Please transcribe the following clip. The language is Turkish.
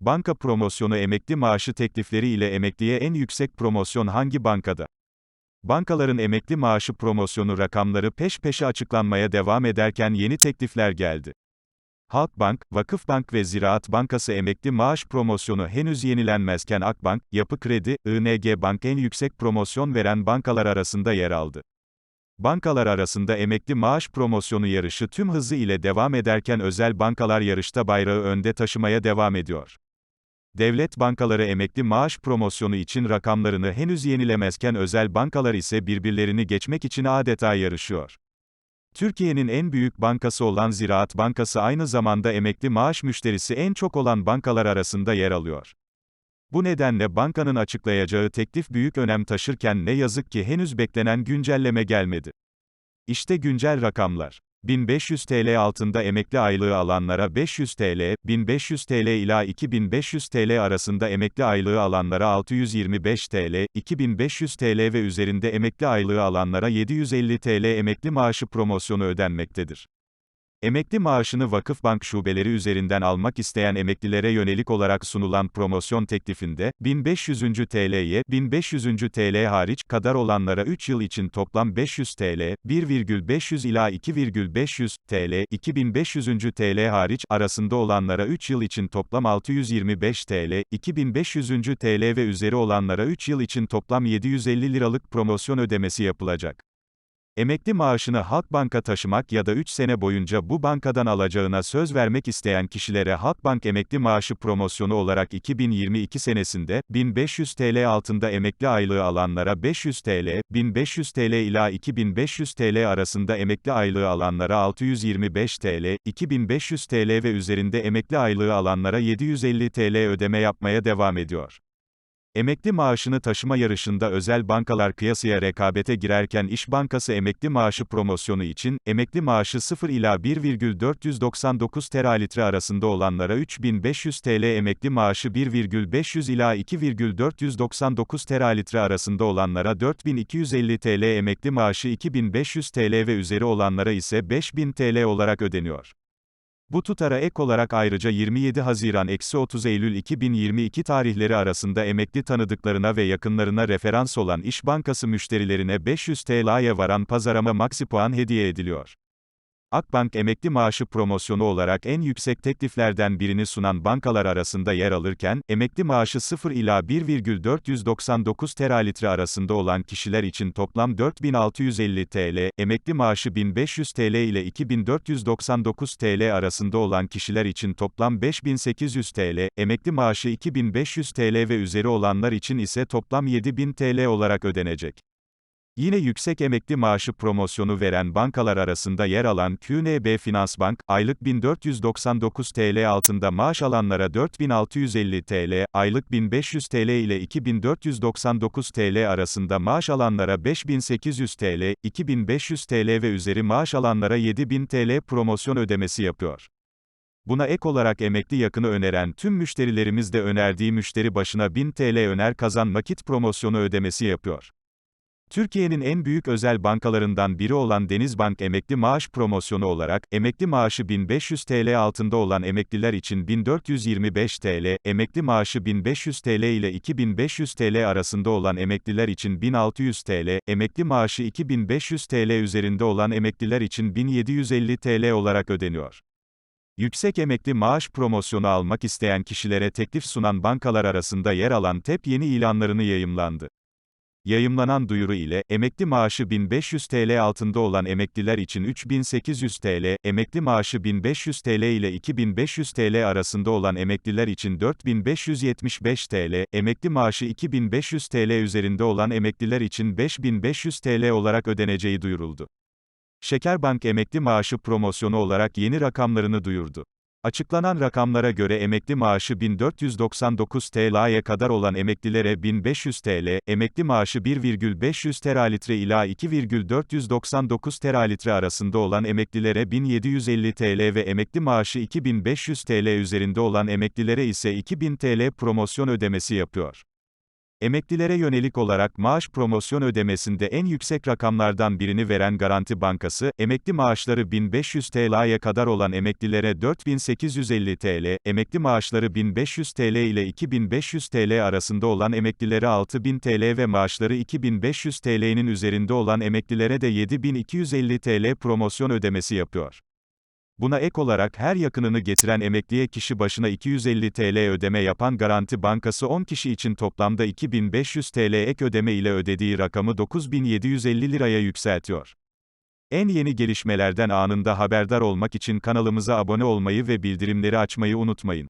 Banka promosyonu emekli maaşı teklifleri ile emekliye en yüksek promosyon hangi bankada? Bankaların emekli maaşı promosyonu rakamları peş peşe açıklanmaya devam ederken yeni teklifler geldi. Halkbank, Vakıfbank ve Ziraat Bankası emekli maaş promosyonu henüz yenilenmezken Akbank, Yapı Kredi, ING Bank en yüksek promosyon veren bankalar arasında yer aldı. Bankalar arasında emekli maaş promosyonu yarışı tüm hızı ile devam ederken özel bankalar yarışta bayrağı önde taşımaya devam ediyor. Devlet bankaları emekli maaş promosyonu için rakamlarını henüz yenilemezken özel bankalar ise birbirlerini geçmek için adeta yarışıyor. Türkiye'nin en büyük bankası olan Ziraat Bankası aynı zamanda emekli maaş müşterisi en çok olan bankalar arasında yer alıyor. Bu nedenle bankanın açıklayacağı teklif büyük önem taşırken ne yazık ki henüz beklenen güncelleme gelmedi. İşte güncel rakamlar. 1500 TL altında emekli aylığı alanlara 500 TL, 1500 TL ila 2500 TL arasında emekli aylığı alanlara 625 TL, 2500 TL ve üzerinde emekli aylığı alanlara 750 TL emekli maaşı promosyonu ödenmektedir. Emekli maaşını Vakıfbank şubeleri üzerinden almak isteyen emeklilere yönelik olarak sunulan promosyon teklifinde, 1500. TL'ye, 1500. TL hariç kadar olanlara 3 yıl için toplam 500 TL, 1,500 ila 2,500 TL, 2500. TL hariç arasında olanlara 3 yıl için toplam 625 TL, 2500. TL ve üzeri olanlara 3 yıl için toplam 750 liralık promosyon ödemesi yapılacak. Emekli maaşını Halkbank'a taşımak ya da 3 sene boyunca bu bankadan alacağına söz vermek isteyen kişilere Halkbank emekli maaşı promosyonu olarak 2022 senesinde, 1500 TL altında emekli aylığı alanlara 500 TL, 1500 TL ila 2500 TL arasında emekli aylığı alanlara 625 TL, 2500 TL ve üzerinde emekli aylığı alanlara 750 TL ödeme yapmaya devam ediyor. Emekli maaşını taşıma yarışında özel bankalar kıyasıya rekabete girerken İş Bankası emekli maaşı promosyonu için, emekli maaşı 0 ila 1,499 teralitre arasında olanlara 3500 TL emekli maaşı 1,500 ila 2,499 teralitre arasında olanlara 4250 TL emekli maaşı 2500 TL ve üzeri olanlara ise 5000 TL olarak ödeniyor. Bu tutara ek olarak ayrıca 27 Haziran-30 Eylül 2022 tarihleri arasında emekli tanıdıklarına ve yakınlarına referans olan İş Bankası müşterilerine 500 TL'ye varan pazarama maksi hediye ediliyor. Akbank emekli maaşı promosyonu olarak en yüksek tekliflerden birini sunan bankalar arasında yer alırken, emekli maaşı 0 ila 1,499 teralitre arasında olan kişiler için toplam 4650 TL, emekli maaşı 1500 TL ile 2499 TL arasında olan kişiler için toplam 5800 TL, emekli maaşı 2500 TL ve üzeri olanlar için ise toplam 7000 TL olarak ödenecek. Yine yüksek emekli maaşı promosyonu veren bankalar arasında yer alan QNB Finansbank, aylık 1499 TL altında maaş alanlara 4650 TL, aylık 1500 TL ile 2499 TL arasında maaş alanlara 5800 TL, 2500 TL ve üzeri maaş alanlara 7000 TL promosyon ödemesi yapıyor. Buna ek olarak emekli yakını öneren tüm müşterilerimiz de önerdiği müşteri başına 1000 TL öner kazan nakit promosyonu ödemesi yapıyor. Türkiye'nin en büyük özel bankalarından biri olan Denizbank emekli maaş promosyonu olarak, emekli maaşı 1500 TL altında olan emekliler için 1425 TL, emekli maaşı 1500 TL ile 2500 TL arasında olan emekliler için 1600 TL, emekli maaşı 2500 TL üzerinde olan emekliler için 1750 TL olarak ödeniyor. Yüksek emekli maaş promosyonu almak isteyen kişilere teklif sunan bankalar arasında yer alan TEP yeni ilanlarını yayımlandı. Yayımlanan duyuru ile, emekli maaşı 1500 TL altında olan emekliler için 3800 TL, emekli maaşı 1500 TL ile 2500 TL arasında olan emekliler için 4575 TL, emekli maaşı 2500 TL üzerinde olan emekliler için 5500 TL olarak ödeneceği duyuruldu. Şekerbank emekli maaşı promosyonu olarak yeni rakamlarını duyurdu. Açıklanan rakamlara göre emekli maaşı 1499 TL'ye kadar olan emeklilere 1500 TL, emekli maaşı 1,500 teralitre ila 2,499 teralitre arasında olan emeklilere 1750 TL ve emekli maaşı 2500 TL üzerinde olan emeklilere ise 2000 TL promosyon ödemesi yapıyor. Emeklilere yönelik olarak maaş promosyon ödemesinde en yüksek rakamlardan birini veren Garanti Bankası, emekli maaşları 1500 TL'ye kadar olan emeklilere 4850 TL, emekli maaşları 1500 TL ile 2500 TL arasında olan emeklilere 6000 TL ve maaşları 2500 TL'nin üzerinde olan emeklilere de 7250 TL promosyon ödemesi yapıyor. Buna ek olarak her yakınını getiren emekliye kişi başına 250 TL ödeme yapan Garanti Bankası 10 kişi için toplamda 2500 TL ek ödeme ile ödediği rakamı 9750 liraya yükseltiyor. En yeni gelişmelerden anında haberdar olmak için kanalımıza abone olmayı ve bildirimleri açmayı unutmayın.